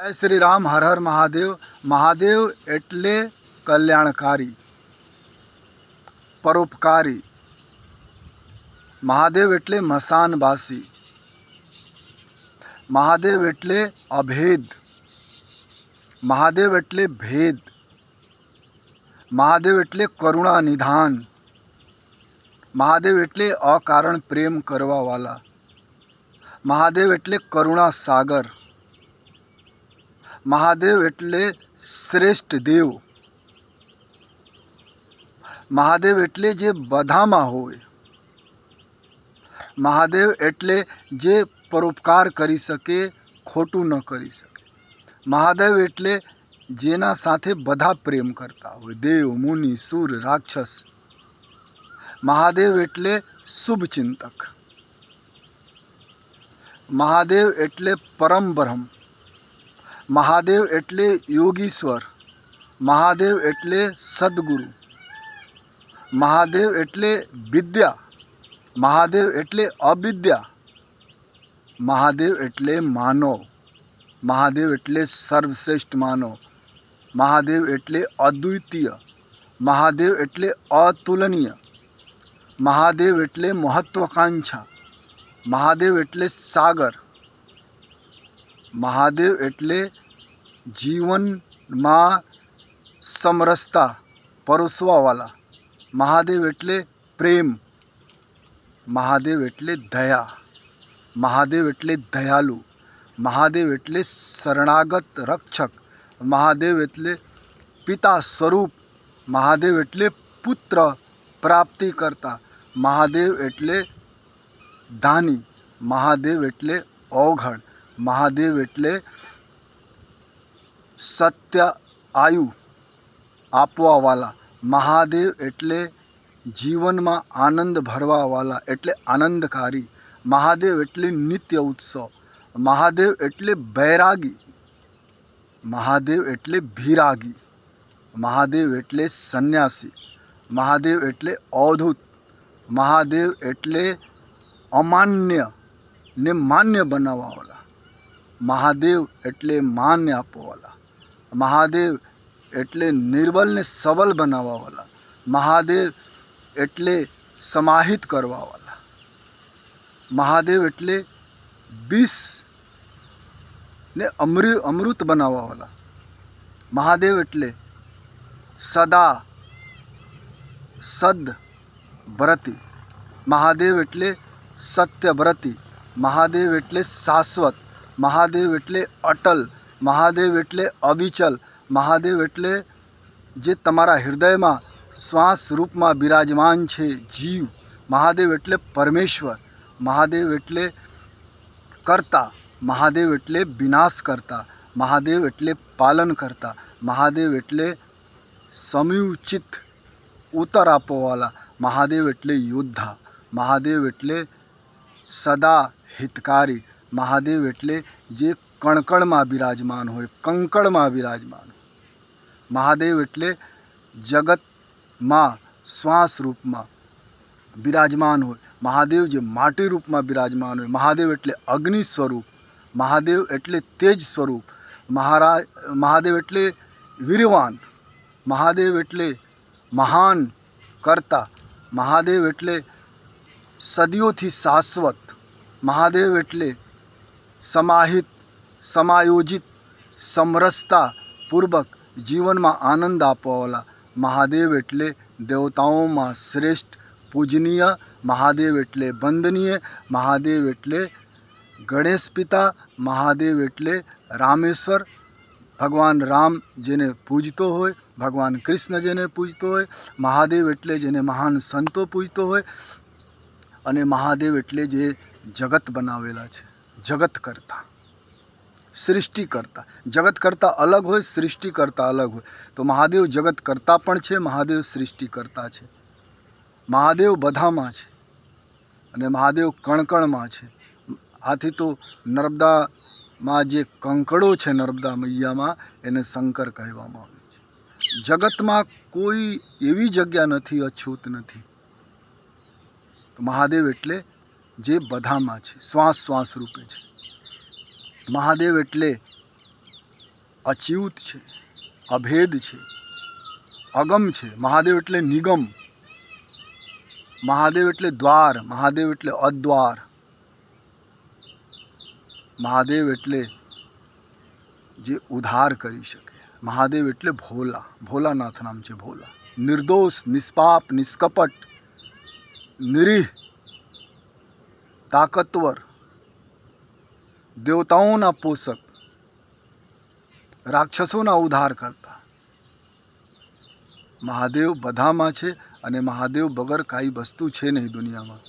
જય શ્રી રામ હર હર મહાદેવ મહાદેવ એટલે કલ્યાણકારી પરોપકારી મહાદેવ એટલે મસાનવાસી મહાદેવ એટલે અભેદ મહાદેવ એટલે ભેદ મહાદેવ એટલે કરુણા નિધાન મહાદેવ એટલે અકારણ પ્રેમ કરવાવાળા મહાદેવ એટલે કરુણા સાગર મહાદેવ એટલે શ્રેષ્ઠ દેવ. મહાદેવ એટલે જે બધામાં હોય. મહાદેવ એટલે જે પરોપકાર કરી શકે, ખોટું ન કરી શકે. મહાદેવ એટલે જેના સાથે બધા પ્રેમ કરતા હોય. દેવ, મુનિ, સુર, રાક્ષસ. મહાદેવ એટલે શુભચિંતક મહાદેવ એટલે પરમ બ્રહ્મ. મહાદેવ એટલે યોગીશ્વર મહાદેવ એટલે સદગુરુ મહાદેવ એટલે વિદ્યા મહાદેવ એટલે અવિદ્યા મહાદેવ એટલે માનવ મહાદેવ એટલે સર્વશ્રેષ્ઠ માનવ મહાદેવ એટલે અદ્વિતીય મહાદેવ એટલે અતુલનીય મહાદેવ એટલે મહત્વાકાંક્ષા મહાદેવ એટલે સાગર મહાદેવ એટલે જીવનમાં સમરસતા પરોસવાવાળા મહાદેવ એટલે પ્રેમ. મહાદેવ એટલે દયા. મહાદેવ એટલે દયાલુ. મહાદેવ એટલે શરણાગત રક્ષક. મહાદેવ એટલે પિતા સ્વરૂપ. મહાદેવ એટલે પુત્ર પ્રાપ્તિ કરતા. મહાદેવ એટલે દાની મહાદેવ એટલે અવઘડ મહાદેવ એટલે સત્ય આયુ આપવાવાળા મહાદેવ એટલે જીવનમાં આનંદ ભરવાવાળા એટલે આનંદકારી. મહાદેવ એટલે નિત્ય ઉત્સવ. મહાદેવ એટલે બૈરાગી. મહાદેવ એટલે ભીરાગી. મહાદેવ એટલે સંન્યાસી. મહાદેવ એટલે અવધૂત. મહાદેવ એટલે અમાન્ય ને માન્ય બનાવવાવાળા મહાદેવ એટલે માનને આપવાવાળા મહાદેવ એટલે નિર્બલને સબલ બનાવવાવાળા મહાદેવ એટલે સમાહિત કરવાવાળા મહાદેવ એટલે ને અમૃ, અમૃત બનાવવાવાળા મહાદેવ એટલે સદા સદ વ્રતી મહાદેવ એટલે સત્ય વ્રતી મહાદેવ એટલે શાશ્વત. મહાદેવ એટલે અટલ મહાદેવ એટલે અવિચલ મહાદેવ એટલે જે તમારા હૃદયમાં શ્વાસ રૂપમાં બિરાજમાન છે જીવ મહાદેવ એટલે પરમેશ્વર મહાદેવ એટલે કરતા મહાદેવ એટલે વિનાશ કરતા મહાદેવ એટલે પાલન કરતા મહાદેવ એટલે સમયોચિત ઉત્તર આપવાવાળા મહાદેવ એટલે યોદ્ધા મહાદેવ એટલે સદા હિતકારી મહાદેવ એટલે જે કણકણમાં બિરાજમાન હોય, કંકણમાં બિરાજમાન મહાદેવ એટલે જગતમાં શ્વાસ રૂપમાં બિરાજમાન હોય. મહાદેવ જે માટી રૂપમાં બિરાજમાન હોય, મહાદેવ એટલે અગ્નિ સ્વરૂપ, મહાદેવ એટલે તેજ સ્વરૂપ મહારાજ મહાદેવ એટલે વીરવાન, મહાદેવ એટલે મહાન કરતા, મહાદેવ એટલે સદીઓથી શાશ્વત, મહાદેવ એટલે સમાહિત, સમાયોજિત સમરસતા પૂર્વક જીવનમાં આનંદ આપવાવાળા મહાદેવ એટલે દેવતાઓમાં શ્રેષ્ઠ, પૂજનીય મહાદેવ એટલે વંદનીય મહાદેવ એટલે ગણેશ પિતા, મહાદેવ એટલે રામેશ્વર. ભગવાન રામ જેને પૂજતો હોય, ભગવાન કૃષ્ણ જેને પૂજતો હોય, મહાદેવ એટલે જેને મહાન સંતો પૂજતો હોય, અને મહાદેવ એટલે જે જગત બનાવેલા છે. જગત કરતાં સૃષ્ટિ કરતા જગત કરતાં અલગ હોય સૃષ્ટિ કરતાં અલગ હોય. તો મહાદેવ જગત કરતા પણ છે, મહાદેવ સૃષ્ટિ કરતા છે. મહાદેવ બધામાં છે અને મહાદેવ કણકણમાં છે. આથી તો નર્મદામાં જે કંકડો છે, નર્મદા મૈયામાં, એને શંકર કહેવામાં આવે છે. જગતમાં કોઈ એવી જગ્યા નથી, અછૂત નથી. મહાદેવ એટલે જે બધામાં છે, શ્વાસ શ્વાસ રૂપે છે. મહાદેવ એટલે અચ્યુત છે, અભેદ છે, અગમ છે. મહાદેવ એટલે નિગમ. મહાદેવ એટલે દ્વાર, મહાદેવ એટલે અદ્વાર. મહાદેવ એટલે જે ઉધાર કરી શકે. મહાદેવ એટલે ભોલા, ભોલાનાથ નામ છે ભોલા. નિર્દોષ, નિષ્પાપ, નિષ્કપટ, નિરીહ. તાકતવર દેવતાઓના પોષક રાક્ષસોના ઉદ્ધાર કરતા મહાદેવ બધામાં છે અને મહાદેવ વગર કાંઈ વસ્તુ છે નહીં દુનિયામાં